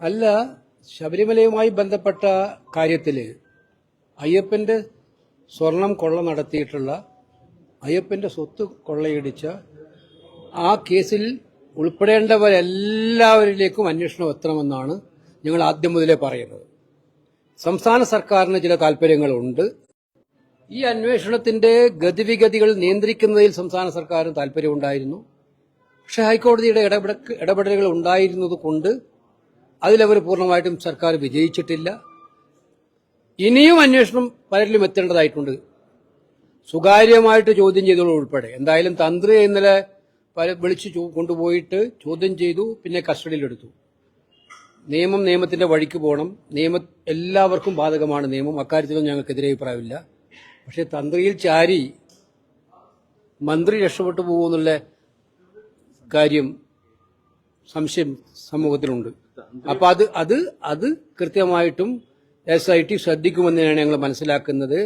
അല്ല ശബരിമലയുമായി ബന്ധപ്പെട്ട കാര്യത്തിൽ അയ്യപ്പന്റെ സ്വർണം കൊള്ള നടത്തിയിട്ടുള്ള അയ്യപ്പന്റെ സ്വത്ത് കൊള്ളയിടിച്ച ആ കേസിൽ ഉൾപ്പെടേണ്ടവരെല്ലാവരിലേക്കും അന്വേഷണം എത്തണമെന്നാണ് ഞങ്ങൾ ആദ്യം മുതലേ പറയുന്നത്. സംസ്ഥാന സർക്കാരിന് ചില താല്പര്യങ്ങളുണ്ട് ഈ അന്വേഷണത്തിന്റെ ഗതിവിഗതികൾ നിയന്ത്രിക്കുന്നതിൽ സംസ്ഥാന സർക്കാരിന് താല്പര്യമുണ്ടായിരുന്നു പക്ഷേ ഹൈക്കോടതിയുടെ ഇടപെട ഇടപെടലുകൾ ഉണ്ടായിരുന്നത് കൊണ്ട് അതിലവർ പൂർണമായിട്ടും സർക്കാർ വിജയിച്ചിട്ടില്ല. ഇനിയും അന്വേഷണം പലരിലും എത്തേണ്ടതായിട്ടുണ്ട്. സ്വകാര്യമായിട്ട് ചോദ്യം ചെയ്തോളൂ ഉൾപ്പെടെ. എന്തായാലും തന്ത്രി ഇന്നലെ പല വിളിച്ച് കൊണ്ടുപോയിട്ട് ചോദ്യം ചെയ്തു പിന്നെ കസ്റ്റഡിയിലെടുത്തു. നിയമം നിയമത്തിന്റെ വഴിക്ക് പോകണം. നിയമ എല്ലാവർക്കും ബാധകമാണ് നിയമം. അക്കാര്യത്തിലും ഞങ്ങൾക്കെതിരെ അഭിപ്രായമില്ല. പക്ഷെ തന്ത്രിയിൽ ചാരി മന്ത്രി രക്ഷപ്പെട്ടു പോകുമെന്നുള്ള കാര്യം സംശയം സമൂഹത്തിലുണ്ട്. അപ്പൊ അത് അത് അത് കൃത്യമായിട്ടും എസ് ഐ ടി ശ്രദ്ധിക്കുമെന്നാണ് ഞങ്ങൾ മനസ്സിലാക്കുന്നത്.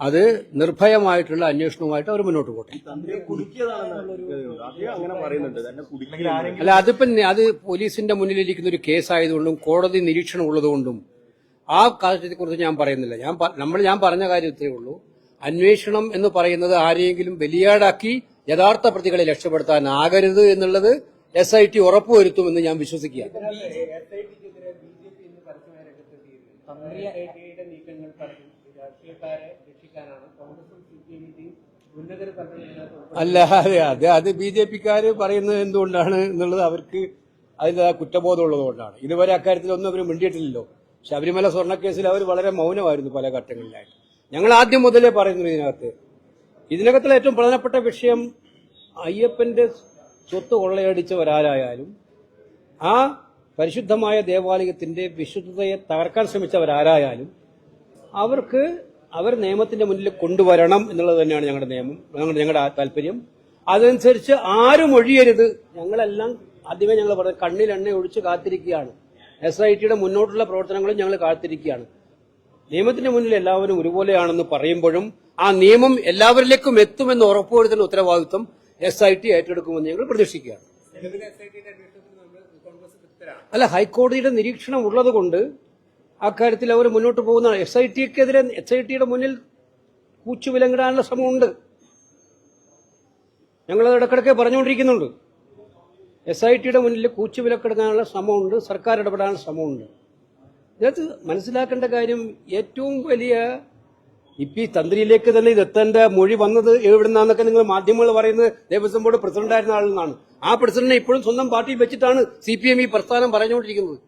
അത് നിർഭയമായിട്ടുള്ള അന്വേഷണവുമായിട്ട് അവർ മുന്നോട്ട് പോട്ടെ. അല്ല അതിപ്പം അത് പോലീസിന്റെ മുന്നിലിരിക്കുന്ന ഒരു കേസായതുകൊണ്ടും കോടതി നിരീക്ഷണം ഉള്ളതുകൊണ്ടും ആ കാര്യത്തെക്കുറിച്ച് ഞാൻ പറയുന്നില്ല. ഞാൻ നമ്മൾ ഞാൻ പറഞ്ഞ കാര്യത്തേ ഉള്ളൂ. അന്വേഷണം എന്ന് പറയുന്നത് ആരെയെങ്കിലും ബലിയാടാക്കി യഥാർത്ഥ പ്രതികളെ രക്ഷപ്പെടുത്താനാകരുത് എന്നുള്ളത് എസ് ഐ ടി ഉറപ്പുവരുത്തുമെന്ന് ഞാൻ വിശ്വസിക്കുക അല്ല അതെ അത് അത് ബി ജെ പിക്കാര് പറയുന്നത് എന്തുകൊണ്ടാണ് എന്നുള്ളത് അവർക്ക് അതിന്റെ ആ കുറ്റബോധം ഉള്ളതുകൊണ്ടാണ് ഇതുവരെ അക്കാര്യത്തിൽ ഒന്നും അവർ മിണ്ടിയിട്ടില്ലല്ലോ. ശബരിമല സ്വർണക്കേസിൽ അവർ വളരെ മൗനമായിരുന്നു പല ഘട്ടങ്ങളിലായിട്ട്. ഞങ്ങൾ ആദ്യം മുതലേ പറയുന്നു ഇതിനകത്ത്. ഇതിനകത്തുള്ള ഏറ്റവും പ്രധാനപ്പെട്ട വിഷയം അയ്യപ്പന്റെ സ്വത്ത് കൊള്ളയടിച്ച ഒരാരായാലും ആ പരിശുദ്ധമായ ദേവാലയത്തിന്റെ വിശുദ്ധതയെ തകർക്കാൻ ശ്രമിച്ചവരാരായാലും അവർക്ക് അവർ നിയമത്തിന്റെ മുന്നിൽ കൊണ്ടുവരണം എന്നുള്ളത് തന്നെയാണ് ഞങ്ങളുടെ നിയമം ഞങ്ങളുടെ ഞങ്ങളുടെ താല്പര്യം. അതനുസരിച്ച് ആരും ഒഴിയരുത്. ഞങ്ങളെല്ലാം ആദ്യമേ ഞങ്ങൾ പറഞ്ഞു കണ്ണിൽ എണ്ണ ഒഴിച്ച് കാത്തിരിക്കുകയാണ്. എസ് ഐ ടിയുടെ മുന്നോട്ടുള്ള പ്രവർത്തനങ്ങളും ഞങ്ങൾ കാത്തിരിക്കുകയാണ്. നിയമത്തിന്റെ മുന്നിൽ എല്ലാവരും ഒരുപോലെയാണെന്ന് പറയുമ്പോഴും ആ നിയമം എല്ലാവരിലേക്കും എത്തുമെന്ന് ഉറപ്പുവരുത്തുന്ന ഉത്തരവാദിത്വം എസ് ഐ ടി ഏറ്റെടുക്കുമെന്ന് ഞങ്ങൾ പ്രതീക്ഷിക്കുകയാണ്. അല്ല ഹൈക്കോടതിയുടെ നിരീക്ഷണം ഉള്ളത് കൊണ്ട് അക്കാര്യത്തിൽ അവർ മുന്നോട്ട് പോകുന്ന എസ് ഐ ടിക്കെതിരെ എസ് ഐ ടിയുടെ മുന്നിൽ കൂച്ചു വിലങ്ങിടാനുള്ള ശ്രമമുണ്ട്. ഞങ്ങളത് ഇടക്കിടക്കെ പറഞ്ഞുകൊണ്ടിരിക്കുന്നുണ്ട്. എസ് ഐ ടിയുടെ മുന്നിൽ കൂച്ചു വിലക്കെടുക്കാനുള്ള ശ്രമമുണ്ട് സർക്കാർ ഇടപെടാനുള്ള ശ്രമമുണ്ട്. ഇതിനകത്ത് മനസ്സിലാക്കേണ്ട കാര്യം ഏറ്റവും വലിയ ഇപ്പൊ ഈ തന്ത്രിയിലേക്ക് തന്നെ എത്തേണ്ട മൊഴി വന്നത് എവിടുന്നാന്നൊക്കെ നിങ്ങൾ മാധ്യമങ്ങൾ പറയുന്നത് ദേവസ്വം ബോർഡ് പ്രസിഡന്റായിരുന്ന ആളിൽ നിന്നാണ്. ആ പ്രസിഡന്റിനെ ഇപ്പോഴും സ്വന്തം പാർട്ടിയിൽ വെച്ചിട്ടാണ് സി പി എം ഈ പ്രസ്ഥാനം പറഞ്ഞുകൊണ്ടിരിക്കുന്നത്.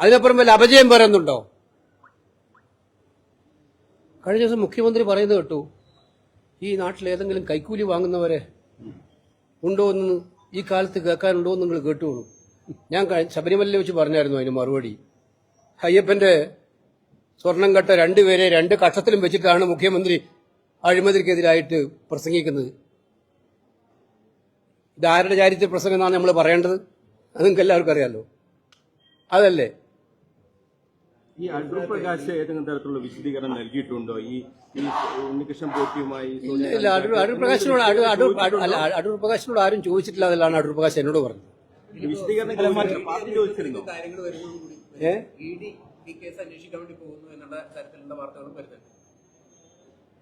അതിനപ്പുറം വല്ല അപജയം പറയുന്നുണ്ടോ? കഴിഞ്ഞ ദിവസം മുഖ്യമന്ത്രി പറയുന്നത് കേട്ടു. ഈ നാട്ടിൽ ഏതെങ്കിലും കൈക്കൂലി വാങ്ങുന്നവരെ ഉണ്ടോ എന്ന് ഈ കാലത്ത് കേൾക്കാനുണ്ടോ എന്ന് നിങ്ങൾ കേട്ടുള്ളൂ ഞാൻ ശബരിമലയിൽ വെച്ച് പറഞ്ഞായിരുന്നു അതിന് മറുപടി. അയ്യപ്പന്റെ സ്വർണം കട്ട രണ്ടുപേരെ രണ്ട് കക്ഷത്തിലും വെച്ചിട്ടാണ് മുഖ്യമന്ത്രി അഴിമതിക്കെതിരായിട്ട് പ്രസംഗിക്കുന്നത്. ഇത് ആരുടെ ചാരിത്ര പ്രസംഗം എന്നാണ് നമ്മൾ പറയേണ്ടത്? അത് നിങ്ങൾക്ക് എല്ലാവർക്കും അറിയാലോ. അതല്ലേ? ഈ അടൂർ പ്രകാശ് ഏതെങ്കിലും തരത്തിലുള്ള വിശദീകരണം നൽകിയിട്ടുണ്ടോ? ഈ ഉണ്ണികൃഷ്ണൻ പോറ്റിയുമായി ഇല്ല അടൂർ അടൂർ പ്രകാശിനോട് അല്ല അടൂർ പ്രകാശിനോട് ആരും ചോദിച്ചിട്ടില്ല അതിലാണ് അടൂർ പ്രകാശ് എന്നോട് പറഞ്ഞത്. വിശദീകരണം ഈ കേസ് അന്വേഷിക്കാൻ വേണ്ടി പോകുന്നു എന്നുള്ള തരത്തിലുള്ള വാർത്തകളും വരുന്നുണ്ട്.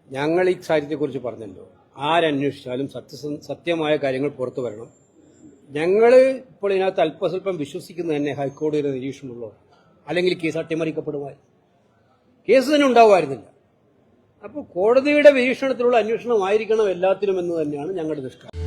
ഞങ്ങൾ ഈ കാര്യത്തെക്കുറിച്ച് പറഞ്ഞല്ലോ. ആരന്വേഷിച്ചാലും സത്യ സത്യമായ കാര്യങ്ങൾ പുറത്തു വരണം. ഞങ്ങൾ ഇപ്പോൾ ഇതിനകത്ത് അല്പസ്വല്പം വിശ്വസിക്കുന്നത് തന്നെ ഹൈക്കോടതിയുടെ നിരീക്ഷണമുള്ളവർ. അല്ലെങ്കിൽ കേസ് അട്ടിമറിക്കപ്പെടുമായി കേസ് തന്നെ ഉണ്ടാവുമായിരുന്നില്ല. അപ്പോൾ കോടതിയുടെ നിരീക്ഷണത്തിലുള്ള അന്വേഷണമായിരിക്കണം എല്ലാത്തിനും എന്ന് തന്നെയാണ് ഞങ്ങളുടെ നിഷ്കാരം